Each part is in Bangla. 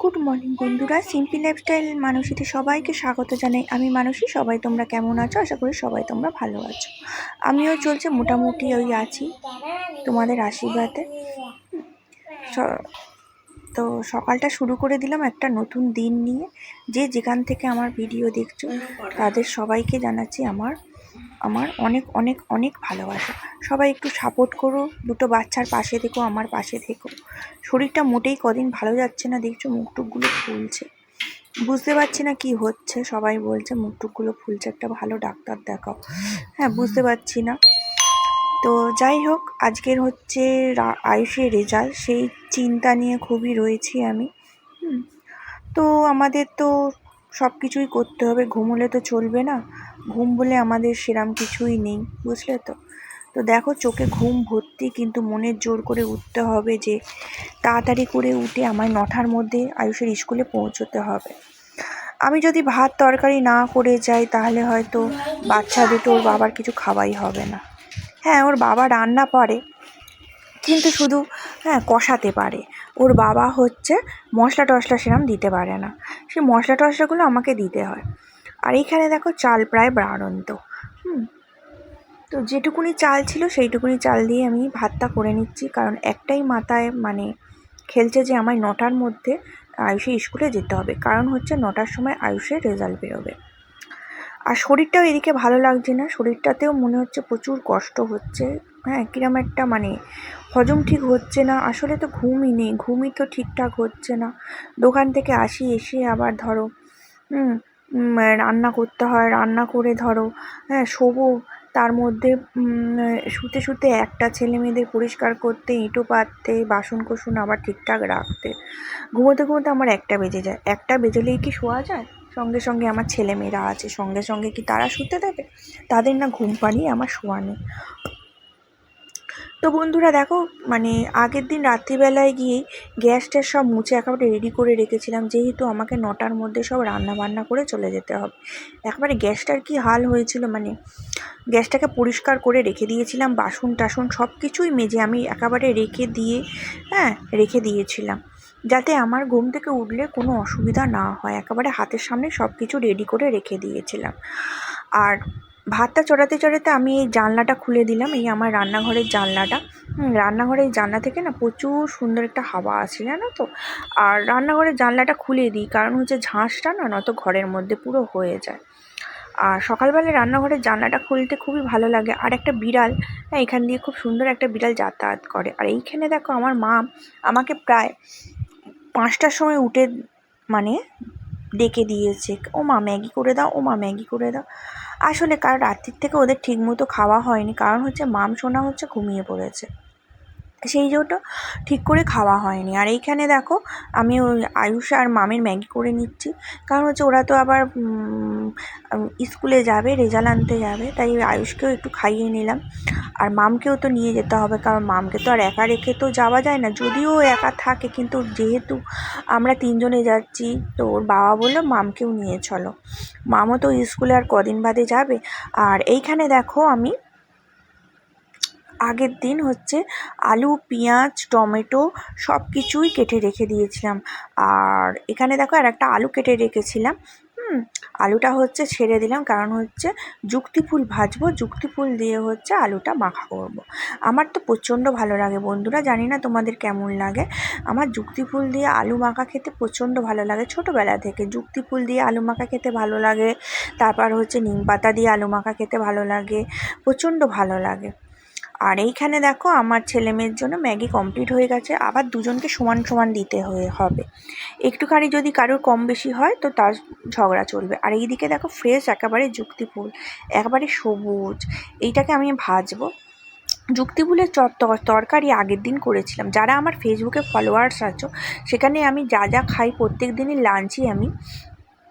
গুড মর্নিং বন্ধুরা। সিম্পি লাইফস্টাইল মানুষীতে সবাইকে স্বাগত জানাই। আমি মানুষী সবাই তোমরা কেমন আছো? আশা করি সবাই তোমরা ভালো আছো। আমিও চলছে মোটামুটি ওই আছি তোমাদের আশীর্বাদে। তো সকালটা শুরু করে দিলাম একটা নতুন দিন নিয়ে। যে যেখান থেকে আমার ভিডিও দেখছ, তাদের সবাইকে জানাচ্ছি আমার আমার অনেক অনেক অনেক ভালোবাসা। সবাই একটু সাপোর্ট করো, দুটো বাচ্চার পাশে থেকো, আমার পাশে থেকো। শরীরটা মোটেই কদিন ভালো যাচ্ছে না, দেখছ মুখটুকগুলো ফুলছে। বুঝতে পারছি না কি হচ্ছে, সবাই বলছে মুখটুকগুলো ফুলছে, একটা ভালো ডাক্তার দেখাও। হ্যাঁ বুঝতে পারছি না। তো যাই হোক, আজকের হচ্ছে আয়ুষের রেজাল্ট সেই চিন্তা নিয়ে খুবই রয়েছি আমি। তো আমাদের তো সব কিছুই করতে হবে, ঘুমোলে তো চলবে না। ঘুম বলে আমাদের সেরাম কিছুই নেই, বুঝলে তো? তো দেখো চোখে ঘুম ভর্তি, কিন্তু মনের জোর করে উঠতে হবে যে তাড়াতাড়ি করে উঠে আমায় নটার মধ্যে আয়ুষের স্কুলে পৌঁছতে হবে। আমি যদি ভাত তরকারি না করে যাই, তাহলে হয়তো বাচ্চা দুটো ওর বাবার কিছু খাওয়াই হবে না। হ্যাঁ ওর বাবা রান্না পারে, কিন্তু শুধু হ্যাঁ কষাতে পারে। ওর বাবা হচ্ছে মশলা টশলা সেরম দিতে পারে না। সেই মশলা টশলাগুলো আমাকে দিতে হয়। আর এইখানে দেখো চাল প্রায় বাড়ন্ত। হুম। তো যেটুকুনি চাল ছিল সেইটুকুনি চাল দিয়ে আমি ভাতটা করে নিচ্ছি। কারণ একটাই মাথায় মানে খেলছে যে আমায় নটার মধ্যে আয়ুষে স্কুলে যেতে হবে। কারণ হচ্ছে নটার সময় আয়ুষের রেজাল্ট বেরোবে। আর শরীরটাও এদিকে ভালো লাগছে না। শরীরটাতেও মনে হচ্ছে প্রচুর কষ্ট হচ্ছে। হ্যাঁ কিরম একটা মানে হজম ঠিক হচ্ছে না। আসলে তো ঘুমই নেই। ঘুমই তো ঠিকঠাক হচ্ছে না। দোকান থেকে আসি, এসে আবার ধরো, হুম রান্না করতে হয়। রান্না করে ধরো হ্যাঁ শোবো। তার মধ্যে শুতে শুতে একটা ছেলে মেয়েদের পরিষ্কার করতে, ইঁটো পাততে, বাসন কোসন আবার ঠিকঠাক রাখতে। ঘুমোতে ঘুমোতে আমার একটা বেজে যায়। একটা বেজেলেই কি শোয়া যায়? সঙ্গে সঙ্গে আমার ছেলে মেয়েরা আছে। সঙ্গে সঙ্গে কি তারা শুতে দেবে? তাদের না ঘুম পাড়িয়ে আমার শোয়া নেই তো বন্ধুরা দেখো মানে আগের দিন রাত্রিবেলায় গিয়েই গ্যাস ট্যাস সব মুছে একেবারে রেডি করে রেখেছিলাম, যেহেতু আমাকে নটার মধ্যে সব রান্না বান্না করে চলে যেতে হবে। একবারে গ্যাসটার কি হাল হয়েছিল মানে গ্যাসটাকে পরিষ্কার করে রেখে দিয়েছিলাম, বাসন টাসন সব কিছুই মেজে আমি একেবারে রেখে দিয়ে হ্যাঁ রেখে দিয়েছিলাম। যাতে আমার ঘুম থেকে উঠলে কোনো অসুবিধা না হয়, একেবারে হাতের সামনে সব কিছু রেডি করে রেখে দিয়েছিলাম। আর ভাতটা চড়াতে চড়াতে আমি এই জানলাটা খুলে দিলাম, এই আমার রান্নাঘরের জানলাটা। রান্নাঘরের জানলা থেকে না প্রচুর সুন্দর একটা হাওয়া আসে, জানো তো? আর রান্নাঘরের জানলাটা খুলে দিই, কারণ হচ্ছে ঝাঁসটা না নয়তো ঘরের মধ্যে পুরো হয়ে যায়। আর সকালবেলায় রান্নাঘরের জানলাটা খুলতে খুবই ভালো লাগে। আর একটা বিড়াল হ্যাঁ এখান দিয়ে খুব সুন্দর একটা বিড়াল যাতায়াত করে। আর এইখানে দেখো আমার মা আমাকে প্রায় পাঁচটার সময় উঠে মানে ডেকে দিয়েছে। ও মা ম্যাগি করে দাও ও মা ম্যাগি করে দাও। আসলে কাল রাত্রির থেকে ওদের ঠিকমতো খাওয়া হয়নি, কারণ হচ্ছে মাম সোনা হচ্ছে ঘুমিয়ে পড়েছে। সেই জন্য ঠিক করে খাওয়া হয়নি। আর এইখানে দেখো, আমি ওই আয়ুষ আর মামের ম্যাগি করে নিচ্ছি। কারণ হচ্ছে ওরা তো আবার স্কুলে যাবে, রেজাল্ট আনতে যাবে, তাই আয়ুষকেও একটু খাইয়ে নিলাম। আর মামকেও তো নিয়ে যেতে হবে, কারণ মামকে তো আর একা রেখে তো যাওয়া যায় না। যদিও একা থাকে, কিন্তু যেহেতু আমরা তিনজনে যাচ্ছি, তো ওর বাবা বলল, মামকেও নিয়ে চলো। মামও তো স্কুলে আর কদিন বাদে যাবে। আর এইখানে দেখো আমি আগের দিন হচ্ছে আলু, পেঁয়াজ, টমেটো সব কিছুই কেটে রেখে দিয়েছিলাম। আর এখানে দেখো আর একটা আলু কেটে রেখেছিলাম। হুম, আলুটা হচ্ছে ছেড়ে দিলাম কারণ হচ্ছে যুক্তি ফুল ভাজবো, যুক্তি ফুল দিয়ে হচ্ছে আলুটা মাখা করব। আমার তো প্রচণ্ড ভালো লাগে বন্ধুরা, জানি না তোমাদের কেমন লাগে। আমার যুক্তি ফুল দিয়ে আলু মাখা খেতে প্রচণ্ড ভালো লাগে। ছোটোবেলা থেকে যুক্তি ফুল দিয়ে আলু মাখা খেতে ভালো লাগে। তারপর হচ্ছে নিম পাতা দিয়ে আলু মাখা খেতে ভালো লাগে। প্রচণ্ড ভালো লাগে। আর এইখানে দেখো আমার ছেলে মেয়ের জন্য ম্যাগি কমপ্লিট হয়ে গেছে, আবার দুজনকে সমান সমান দিতে হয়ে হবে। একটুখানি যদি কারোর কম বেশি হয়, তো তার ঝগড়া চলবে। আর এইদিকে দেখো ফ্রেশ একেবারে যুক্তিফুল, একেবারে সবুজ, এইটাকে আমি ভাজবো। যুক্তিফুলের চর তরকারি আগের দিন করেছিলাম। যারা আমার ফেসবুকে ফলোয়ার্স আছো, সেখানে আমি যা যা খাই প্রত্যেক দিনই লাঞ্চই আমি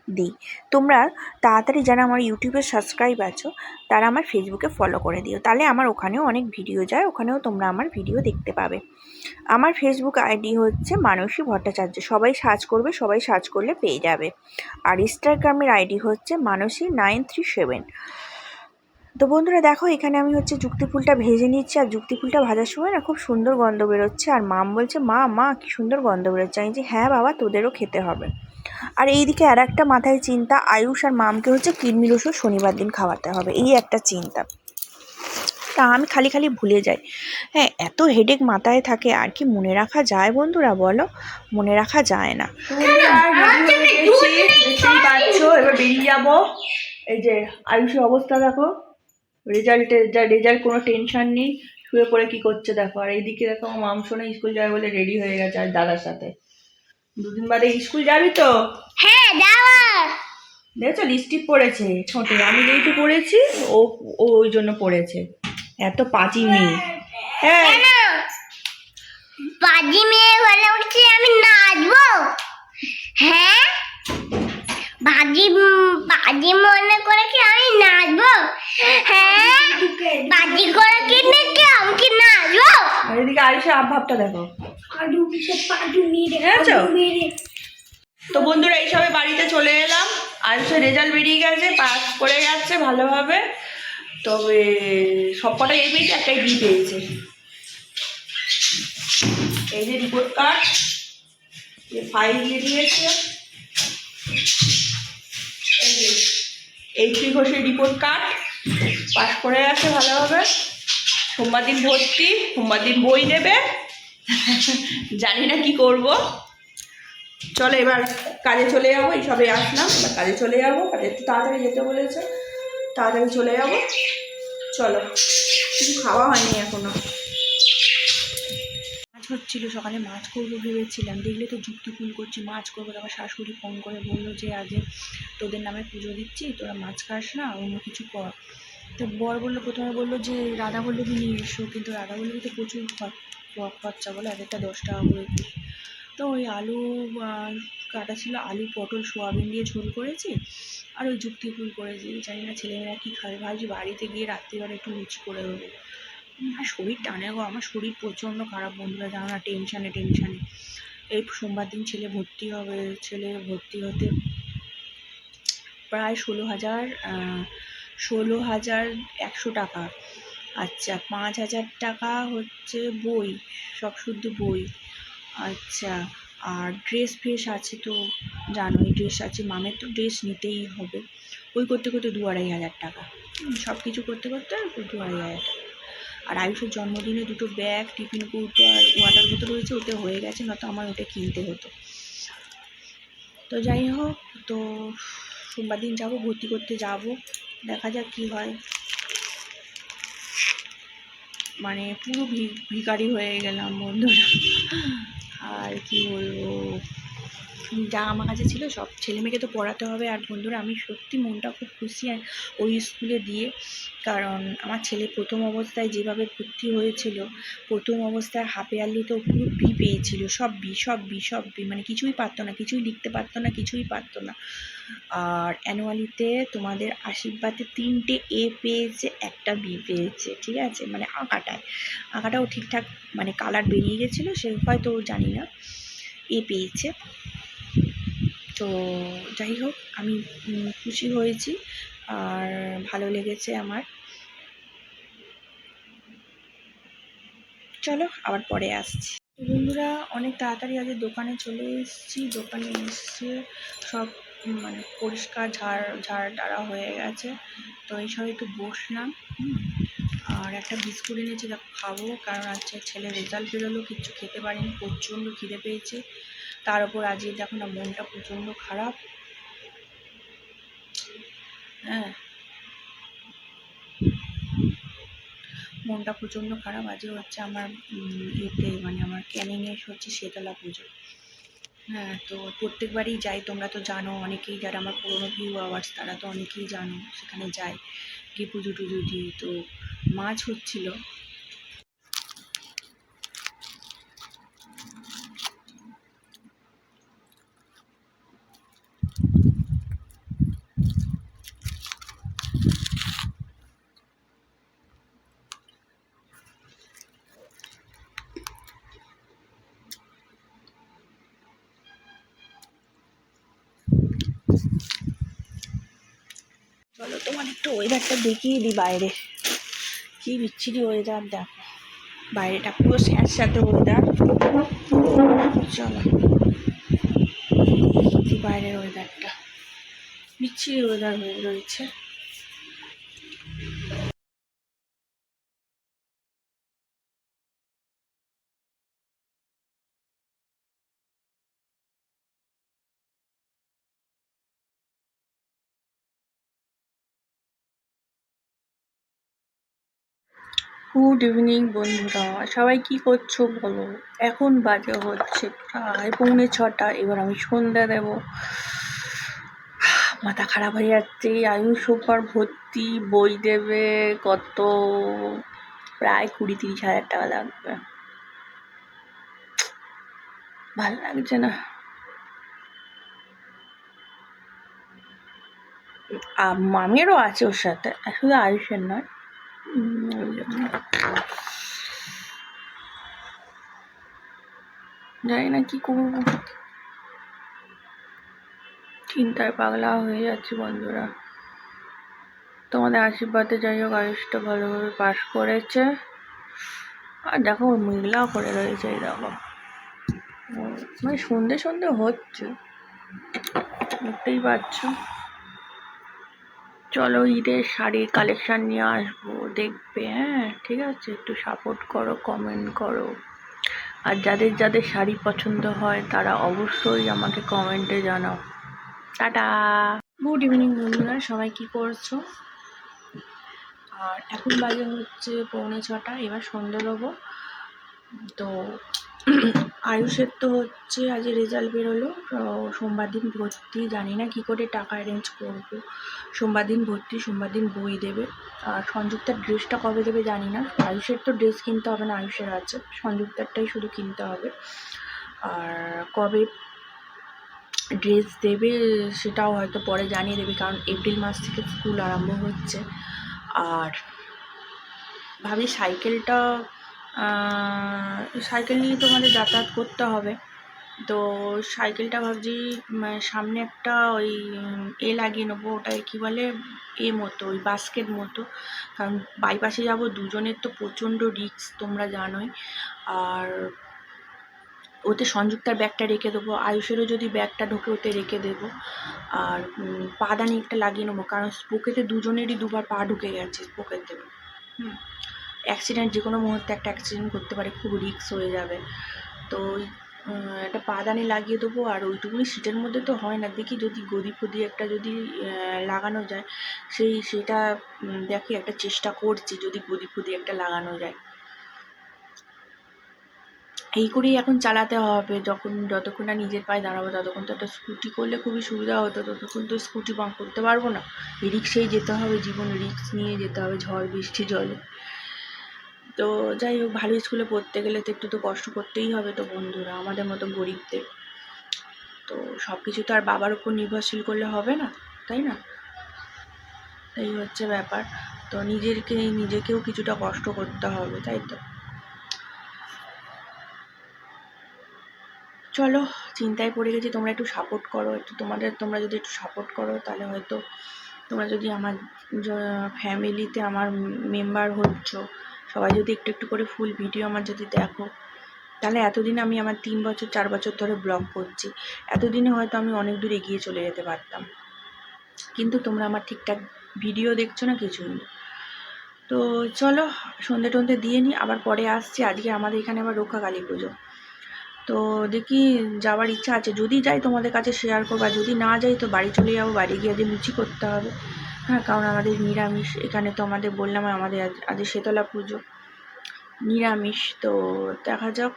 দিই। তোমরা তাড়াতাড়ি যারা আমার ইউটিউবে সাবস্ক্রাইব আছো, তারা আমার ফেসবুকে ফলো করে দিও। তাহলে আমার ওখানেও অনেক ভিডিও যায়, ওখানেও তোমরা আমার ভিডিও দেখতে পাবে। আমার ফেসবুক আইডি হচ্ছে মানসী ভট্টাচার্য। সবাই সার্চ করবে, সবাই সার্চ করলে পেয়ে যাবে। আর ইনস্টাগ্রামের আইডি হচ্ছে মানসী নাইন থ্রি সেভেন তো বন্ধুরা দেখো, এখানে আমি হচ্ছে যুক্তি ফুলটা ভেজে নিচ্ছি। আর যুক্তি ফুলটা ভাজার সময় না খুব সুন্দর গন্ধ বেরোচ্ছে। আর মাম বলছে, মা মা, কি সুন্দর গন্ধ বেরোচ্ছে। আমি যে হ্যাঁ বাবা, তোদেরও খেতে হবে। আর এইদিকে আর একটা মাথায় চিন্তা, আয়ুষ আর মামকে হচ্ছে কিডনির ওষুধ শনিবার দিন খাওয়াতে হবে। এই একটা চিন্তা। তা আমি খালি খালি ভুলে যাই। হ্যাঁ এত হেডেক মাথায় থাকে, আর কি মনে রাখা যায় বন্ধুরা বলো? মনে রাখা যায় না। এই যে আয়ুষের অবস্থা দেখো। রেজাল্টের যা রেজাল্ট কোনো টেনশন নেই। শুয়ে পড়ে কি করছে দেখো। আর এইদিকে দেখো, মাম শোনে স্কুল যাবে বলে রেডি হয়ে গেছে আর দাদার সাথে। দুদিন বাদে স্কুল যাবি তো? হ্যাঁ যাব দেখছ লিপস্টিক পড়েছে ছোটে। আমি যেহেতু পড়েছি ও ও ওই জন্য পড়েছে এত পাঁচি মেয়ে। হ্যাঁ। পাঁচি মেয়ে বলে উঠছি আমি নাচবো? হ্যাঁ? বাজি বাজি মনে করে কি আমি নাচবো? হ্যাঁ? বাজি করে কি নাকি আমি কি নাচবো? আর এদিকে আয়ুষের আভাবটা দেখো। পাডু পিছে পাডু মেরে দেখেছ? মেরে তো বন্ধুরা এইসবে বাড়িতে চলে এলাম। আয়ুষের রেজাল্ট বেরিয়ে গেছে পাস করে গেছে ভালোভাবে। তবে সবকটাই এ পেয়েছে একটাই বি পেয়েছে। এই যে রিপোর্ট কার্ড ফাইল দিয়ে দিয়েছে। এই থ্রি ঘোষের রিপোর্ট কার্ড পাস করে গেছে ভালোভাবে। সোমবার দিন ভর্তি, সোমবার দিন বই নেবে। জানি না কি করব। চলো এবার কাজে চলে যাব, এই সবে আসলাম, এবার কাজে চলে যাব। কাজে একটু তাড়াতাড়ি যেতে বলেছে, তাড়াতাড়ি চলে যাব। চলো, কিছু খাওয়া হয়নি এখনও। মাছ হচ্ছিল, সকালে মাছ করব ভেবেছিলাম। দেখলে তো যুক্তি ফুল করছি, মাছ করব। তারপর শাশুড়ি ফোন করে বলল যে, আজ তোদের নামে পুজো দিচ্ছি, তোরা মাছ খাস না, অন্য কিছু কর। তো বর বলল, প্রথমে বলল যে, রাধা বলল কি নিয়ে এসো। কিন্তু রাধা বলল তো প্রচুর খর- খরচা বলে, এক একটা দশ টাকা করে তো ওই আলু কাটা ছিল আলু, পটল, সোয়াবিন দিয়ে ঝোল করেছি আর ওই যুক্তি ফুল করেছি। জানি না ছেলেমেয়েরা কী খাবে, ভাবছি বাড়িতে গিয়ে রাত্রিবেলা একটু লুচি করে দেবো। আর শরীর টানে গো, আমার শরীর প্রচণ্ড খারাপ বন্ধুরা, জানো না টেনশানে টেনশানে এই সোমবার দিন ছেলে ভর্তি হবে, ছেলে ভর্তি হতে প্রায় ষোলো হাজার ষোলো হাজার একশো টাকা। আচ্ছা পাঁচ হাজার টাকা হচ্ছে বই, সব শুদ্ধ বই। আচ্ছা আর ড্রেস ফ্রেস আছে তো জানোই ড্রেস আছে মামের তো ড্রেস নিতেই হবে। ওই করতে করতে দু আড়াই হাজার টাকা। সব কিছু করতে করতে দু আড়াই হাজার টাকা। আর আয়ুষের জন্মদিনে দুটো ব্যাগ, টিফিন কৌটো আর ওয়াটার বোতল রয়েছে, ওতে হয়ে গেছে, নয়তো আমার ওটা কিনতে হতো। তো যাই হোক, তো সোমবার দিন যাব, ভর্তি করতে যাব, দেখা যাক কী হয়। মানে পুরো ভি- ভিখারি হয়ে গেলাম বন্ধুরা। আর কি বলব? যা আমার কাছে ছিল সব ছেলে মেয়েকে তো পড়াতে হবে। আর বন্ধুরা, আমি সত্যি মনটা খুব খুশি ওই স্কুলে দিয়ে। কারণ আমার ছেলে প্রথম অবস্থায় যেভাবে ভর্তি হয়েছিল, প্রথম অবস্থায় হাফে হাফ তো পুরো বি পেয়েছিল। সব বি সব বি সব বি মানে কিছুই পারতো না, কিছুই লিখতে পারতো না, কিছুই পারতো না। আর অ্যানুয়ালিতে তোমাদের আশীর্বাদে তিনটে এ পেয়েছে, একটা বি পেয়েছে, ঠিক আছে? মানে আঁকাটায়। আঁকাটাও ঠিকঠাক মানে কালার বেরিয়ে গেছিল, সে হয়তো জানি না। এ পেয়েছে। তো যাই হোক, আমি খুশি হয়েছি আর ভালো লেগেছে আমার। চলো আবার পরে আসছি। বন্ধুরা, অনেক তাড়াতাড়ি আজ দোকানে চলে এসেছি। দোকানে এসে সব মানে পরিষ্কার ঝাড় ঝাড় টাড়া হয়ে গেছে। তো এই সব একটু বসলাম আর একটা বিস্কুট এনেছি দেখো খাব, কারণ আজকে ছেলে রেজাল্ট বেরোলো, কিচ্ছু খেতে পারিনি, প্রচণ্ড খিদে পেয়েছে। তার উপর আজকে দেখো না, মনটা প্রচণ্ড খারাপ। হ্যাঁ। মনটা প্রচণ্ড খারাপ, আজকে হচ্ছে আমার ইয়েতে মানে আমার ক্যানিংয়ে হচ্ছে শীতলা পুজো। হ্যাঁ তো প্রত্যেকবারই যাই, তোমরা তো জানো, অনেকেই যারা আমার পুরোনো ভিউ আওয়ার্স, তারা তো অনেকেই জানো, সেখানে যাই, গিয়ে পুজো টুজো দিই। তো মাছ হচ্ছিল ওয়েদারটা দেখিয়ে দিই বাইরে। কি বিচ্ছিরি ওয়েদার দেখো। বাইরেটা পুরো স্যাঁত স্যাঁতে ওয়েদার চলো বাইরের ওয়েদারটা বিচ্ছিরি ওয়েদার হয়ে রয়েছে। গুড ইভিনিং বন্ধুরা। সবাই কি করছ বলো? এখন বাজে হচ্ছে প্রায় পৌনে ছটা। এবার আমি সন্ধ্যা দেব। মাথা খারাপ হয়ে যাচ্ছে। আয়ুষ সুপার ভর্তি, বই দেবে, কত? প্রায় কুড়ি তিরিশ হাজার টাকা লাগবে। ভালো লাগছে না। মামেরও আছে ওর সাথে। শুধু আয়ুষের নয়। জানি না কি করব। চিন্তায় পাগলা হয়ে যাচ্ছি বন্ধুরা। তোমাদের আশীর্বাদে যাই হোক, আয়ুষটা ভালোভাবে পাস করেছে। আর দেখো, মেঘলাও করে রয়েছে এই দেখো। মানে সন্ধে সন্ধে হচ্ছে, দেখতেই পাচ্ছ। চলো ঈদের শাড়ির কালেকশন নিয়ে আসব, দেখবে হ্যাঁ ঠিক আছে? একটু সাপোর্ট করো কমেন্ট করো। আর যাদের যাদের শাড়ি পছন্দ হয়, তারা অবশ্যই আমাকে কমেন্টে জানাও। টাটা! গুড ইভিনিং বন্ধুরা, সবাই কি করছ? আর এখন বাজে হচ্ছে পৌনে ছটা, এবার সন্ধ্যে দেবো। তো আয়ুষের তো হচ্ছে আজ রেজাল্ট বেরোলো। সোমবার দিন ভর্তি, জানি না কী করে টাকা অ্যারেঞ্জ করব। সোমবার দিন ভর্তি, সোমবার দিন বই দেবে। আর সংযুক্তার ড্রেসটা কবে দেবে জানি না। আয়ুষের তো ড্রেস কিনতে হবে না, আয়ুষের আছে। সংযুক্তারটাই শুধু কিনতে হবে। আর কবে ড্রেস দেবে সেটাও হয়তো পরে জানিয়ে দেবে, কারণ এপ্রিল মাস থেকে স্কুল আরম্ভ হচ্ছে। আর ভাবি সাইকেলটা সাইকেল নিয়ে তোমাদের যাতায়াত করতে হবে। তো সাইকেলটা ভাবছি মানে সামনে একটা ওই, এ লাগিয়ে নেব, ওটাই কী বলে, এ মতো, ওই বাস্কেট মতো। কারণ বাইপাসে যাব, দুজনের তো প্রচণ্ড রিস্ক, তোমরা জানোই। আর ওতে সংযুক্তার ব্যাগটা রেখে দেবো, আয়ুষেরও যদি ব্যাগটা ঢোকে, ওতে রেখে দেবো। আর পাদানি একটা লাগিয়ে নেব, কারণ স্পোকেতে দুজনেরই দুবার পা ঢুকে গেছে স্পোকেতে হুম। অ্যাক্সিডেন্ট যে কোনো মুহূর্তে একটা অ্যাক্সিডেন্ট করতে পারে, খুব রিক্স হয়ে যাবে। তো একটা পাদানি লাগিয়ে দেবো, আর ওইটুকুনি সিটের মধ্যে তো হয় না। দেখি যদি গদি ফদি একটা যদি লাগানো যায়, সেই, সেটা দেখি একটা চেষ্টা করছি যদি গদি ফদি একটা লাগানো যায়। এই করেই এখন চালাতে হবে। যখন, যতক্ষণ না নিজের পায়ে দাঁড়াবো, ততক্ষণ তো একটা স্কুটি করলে খুবই সুবিধা হতো। ততক্ষণ তো স্কুটি বাং করতে পারব না। রিক্সেই যেতে হবে, জীবন রিক্স নিয়ে যেতে হবে, ঝড়, বৃষ্টি, জলে। তো যাই হোক, ভালো স্কুলে পড়তে গেলে তো একটু তো কষ্ট করতেই হবে তো বন্ধুরা, আমাদের মতো গরিবদের। তো সব কিছু তো আর বাবার উপর নির্ভরশীল করলে হবে না, তাই না? এই হচ্ছে ব্যাপার। তো নিজেরকে, নিজেকেও কিছুটা কষ্ট করতে হবে, তাই তো? চলো, চিন্তায় পড়ে গেছি, তোমরা একটু সাপোর্ট করো, একটু তোমাদের, তোমরা যদি একটু সাপোর্ট করো, তাহলে হয়তো তোমরা যদি আমার ফ্যামিলিতে আমার মেম্বার হচ্ছ সবাই যদি একটু একটু করে ফুল ভিডিও আমার যদি দেখো, তাহলে এতদিন আমি আমার তিন বছর, চার বছর ধরে ব্লগ করছি। এতদিনে হয়তো আমি অনেক দূর এগিয়ে চলে যেতে পারতাম। কিন্তু তোমরা আমার ঠিকঠাক ভিডিও দেখছ না কিছুই না। তো চলো, সন্ধে টন্ধে দিয়ে নিই আবার পরে আসছি। আজকে আমাদের এখানে আবার রক্ষা কালী পুজো। তো দেখি যাওয়ার ইচ্ছা আছে। যদি যাই তোমাদের কাছে শেয়ার করব যদি না যাই তো বাড়ি চলে যাব, বাড়ি গিয়ে আজ লুচি করতে হবে। হ্যাঁ কারণ আমাদের নিরামিষ, এখানে তো আমাদের বললাম আমাদের আজ শীতলা পুজো। নিরামিষ, তো দেখা যাক।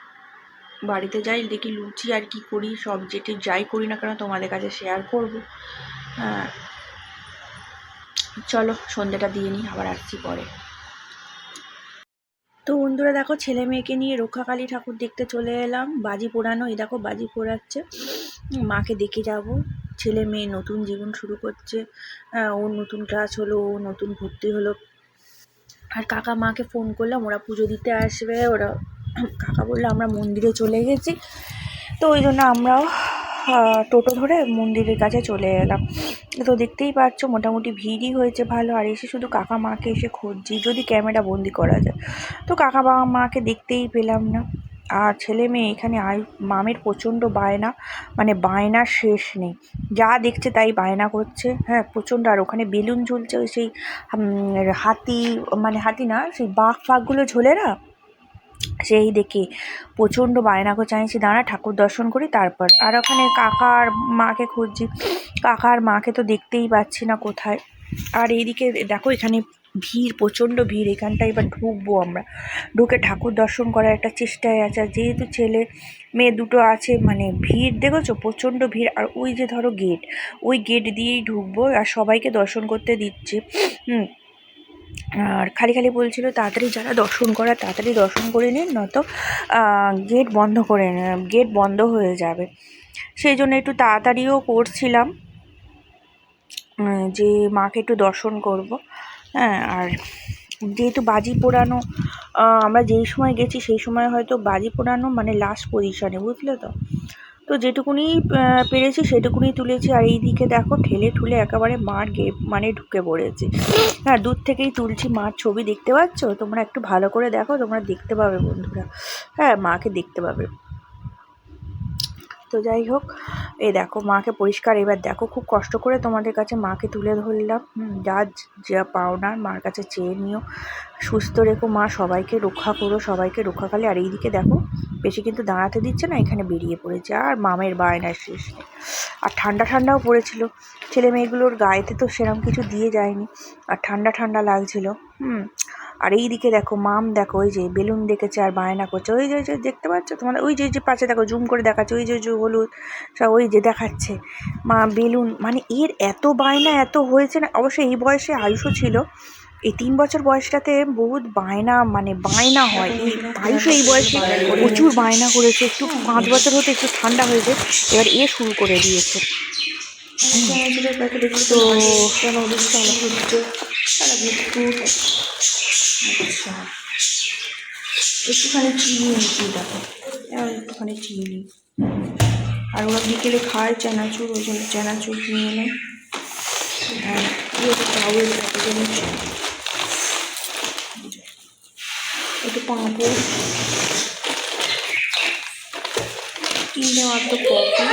বাড়িতে যাই, দেখি লুচি আর কি করি, সব যেটি যাই করি না কেন তোমাদের কাছে শেয়ার করব। হ্যাঁ। চলো, সন্ধ্যাটা দিয়ে নিই, আবার আসছি পরে। তো বন্ধুরা, দেখো, ছেলে মেয়েকে নিয়ে রক্ষাকালী ঠাকুর দেখতে চলে এলাম। বাজি পোড়ানো, এই দেখো, বাজি পোড়াচ্ছে। মাকে দেখে যাব। ছেলে মেয়ে নতুন জীবন শুরু করছে ওর নতুন ক্লাস হলো, ও নতুন ভর্তি হলো। আর কাকা মাকে ফোন করলাম, ওরা পুজো দিতে আসবে, ওরা কাকা বলল, আমরা মন্দিরে চলে গেছি। তো ওই জন্য আমরাও টোটো ধরে মন্দিরের কাছে চলে এলাম। তো দেখতেই পাচ্ছ, মোটামুটি ভিড়ই হয়েছে ভালো, আর এসে শুধু কাকা মাকে এসে খুঁজছি যদি ক্যামেরা বন্দি করা যায়। তো কাকা বাবা মাকে দেখতেই পেলাম না। আর ছেলে মেয়ে এখানে আয়, মামের প্রচণ্ড বায়না মানে বায়নার শেষ নেই। যা দেখছে তাই বায়না করছে। হ্যাঁ প্রচণ্ড, আর ওখানে বেলুন ঝুলছে ওই সেই হাতি মানে হাতি না, সেই বাঘ ফাঘগুলো ঝোলে না? সেই দেখে প্রচণ্ড বায়না করে চাইছি দাঁড়া, ঠাকুর দর্শন করি, তারপর। আর ওখানে কাকা আর মাকে খুঁজছি। কাকা আর মাকে তো দেখতেই পাচ্ছি না কোথায়। আর এইদিকে দেখো, এখানে ভিড়, প্রচণ্ড ভিড়, এখানটায় এবার ঢুকবো আমরা। ঢুকে ঠাকুর দর্শন করার একটা চেষ্টায় আছে। আর যেহেতু ছেলে, মেয়ে দুটো আছে মানে ভিড়, দেখেছ? প্রচণ্ড ভিড়। আর ওই যে ধরো গেট ওই গেট দিয়েই ঢুকবো। আর সবাইকে দর্শন করতে দিচ্ছে। আর খালি খালি বলছিল, তাড়াতাড়ি যারা দর্শন করা তাড়াতাড়ি দর্শন করে নিন, নয়তো গেট বন্ধ করে গেট বন্ধ হয়ে যাবে। সেই জন্য একটু তাড়াতাড়িও করছিলাম যে মাকে একটু দর্শন করব। হ্যাঁ আর যেহেতু বাজি পোড়ানো আমরা যেই সময় গেছি সেই সময় হয়তো বাজি পোড়ানো মানে লাস্ট পজিশনে বুঝলে তো? তো যেটুকুনি পেরেছি সেটুকুনি তুলেছি, আর এই দিকে দেখো ঠেলে ঠুলে একেবারে মার গে মানে ঢুকে পড়েছি। হ্যাঁ দূর থেকেই তুলছি মার ছবি, দেখতে পাচ্ছ? তোমরা একটু ভালো করে দেখো, তোমরা দেখতে পাবে বন্ধুরা। হ্যাঁ মাকে দেখতে পাবে। তো যাই হোক এই দেখো, মাকে পরিষ্কার এবার দেখো, খুব কষ্ট করে তোমাদের কাছে মাকে তুলে ধরলাম। যা যা পাওনার মার কাছে চেয়ে নিও। সুস্থ রেখো মা, সবাইকে রক্ষা করো, সবাইকে রক্ষাকালে আর এইদিকে দেখো, বেশি কিন্তু দাঁড়াতে দিচ্ছে না, এখানে বেরিয়ে পড়েছে। আর মামের বায়নার শেষ আর ঠান্ডা ঠান্ডাও পড়েছিল। ছেলে মেয়েগুলোর গায়েতে তো সেরকম কিছু দিয়ে যায়নি। আর ঠান্ডা ঠান্ডা লাগছিল। হুম আর এই দিকে দেখো, মাম দেখো, ওই যে বেলুন দেখেছে আর বায়না করছে। ওই যে দেখতে পাচ্ছ তোমাদের? ওই যে যে পাশে দেখো, জুম করে দেখাচ্ছে, ওই যে যে হলুদ, সব ওই যে দেখাচ্ছে। মা, বেলুন মানে এর এত বায়না এত হয়েছে না অবশ্যই এই বয়সে আয়ুষও ছিল। এই তিন বছর বয়সটাতে বহুত বায়না মানে বায়না হয়। এই আয়ুষও এই বয়সে প্রচুর বায়না করেছে। একটু পাঁচ বছর হতে একটু ঠান্ডা হয়েছে এবার এ শুরু করে দিয়েছে। তো আচ্ছা। একটুখানি চিনি নিচ্ছি দেখো। একটুখানি চিনি আর ওরা বিকেলে খায় চানাচুর, ওই জন্য চানাচুর নিয়ে এলাম কত জিনিস একটু পাঁপড়। তিনটে মাত্র কফি।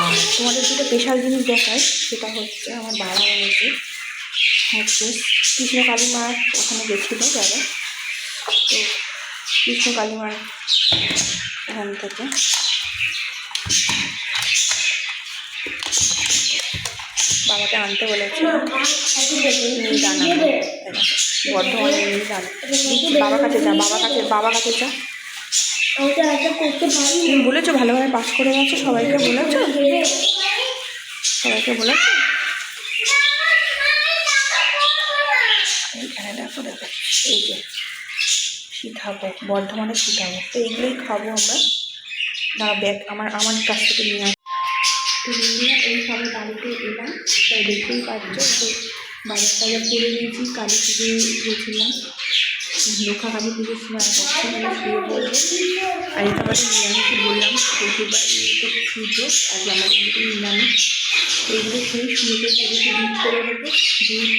আর তোমাদের যেটা স্পেশাল জিনিস দেখায়, সেটা হচ্ছে আমার বাবা এনেছে। কৃষ্ণ কালী মা ওখানে গেছিল যারা। তো কৃষ্ণ কালী মার ওখান থেকে। বাবাকে আনতে বলেছে বর্ধমানে বাবার কাছে যা, বাবার কাছে বাবার কাছে যা। বলেছ ভালোভাবে পাস করে গেছো, সবাইকে বলেছ? সবাইকে বলেছ? এইখানে দেখো দেখো। এই যে। সীতাভোগ বর্ধমানের সীতাভোগ তো এইগুলোই খাব আমরা। না ব্যাগ আমার আমার কাছ থেকে নিয়ে আস। তো এই সবে বাড়িতে এলাম। তাই দেখতেই পাচ্ছ যে বাজার টাজার করে নিয়েছি কালী পুজো গেছিলাম লোকা কালী পুজোর সময় হচ্ছে মানে শুয়ে পড়ব। আর এটা আমাদের নিরামিষ বললাম। শ্বশুর বাড়িতে পুজো আর আমাদের নিরামিষ। তো এগুলো খেয়ে পড়ে দুধ করে দেবো। দুধ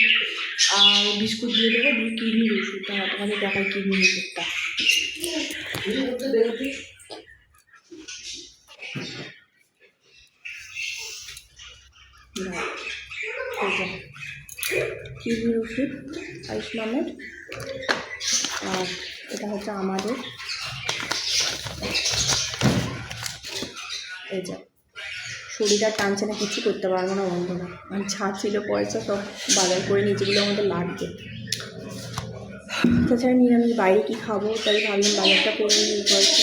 আর বিস্কুট দিয়ে দেবো দুই কিডনির ওষুধ দাঁড়া তোমাদের দেখায় কিডনির ওষুধটা। কিডনির ওষুধ, আয়ুষ্মানের। আর এটা হচ্ছে আমাদের। এই যে। শরীর আর টানছে না কিছু করতে পারব না বন্ধুরা মানে যা ছিল পয়সা সব বাজার করে নিচেগুলো আমাদের লাগবে। তাছাড়া নিরামিষ, বাইরে কি খাব? তাই ভাবলাম বাজারটা করে নিই পয়সা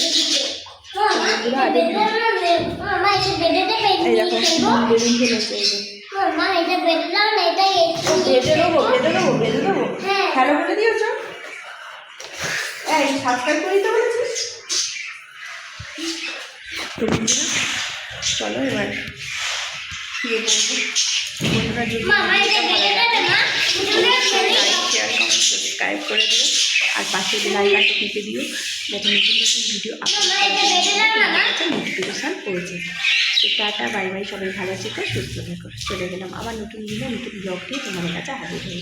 এই সাবস্ক্রাইব করে দিতে বলেছিস? চলো এবার বন্ধুরা যদি সাবস্ক্রাইব করে দিও। আর পাশে আইকন টিপে দিও যাতে নতুন নতুন ভিডিও নোটিফিকেশান পৌঁছে তো টাটা বাই বাই সবাই ভালো থেকো সুস্থ থেকো। চলে গেলাম আবার নতুন দিনে নতুন ব্লগ দিয়ে তোমাদের কাছে হাজির হই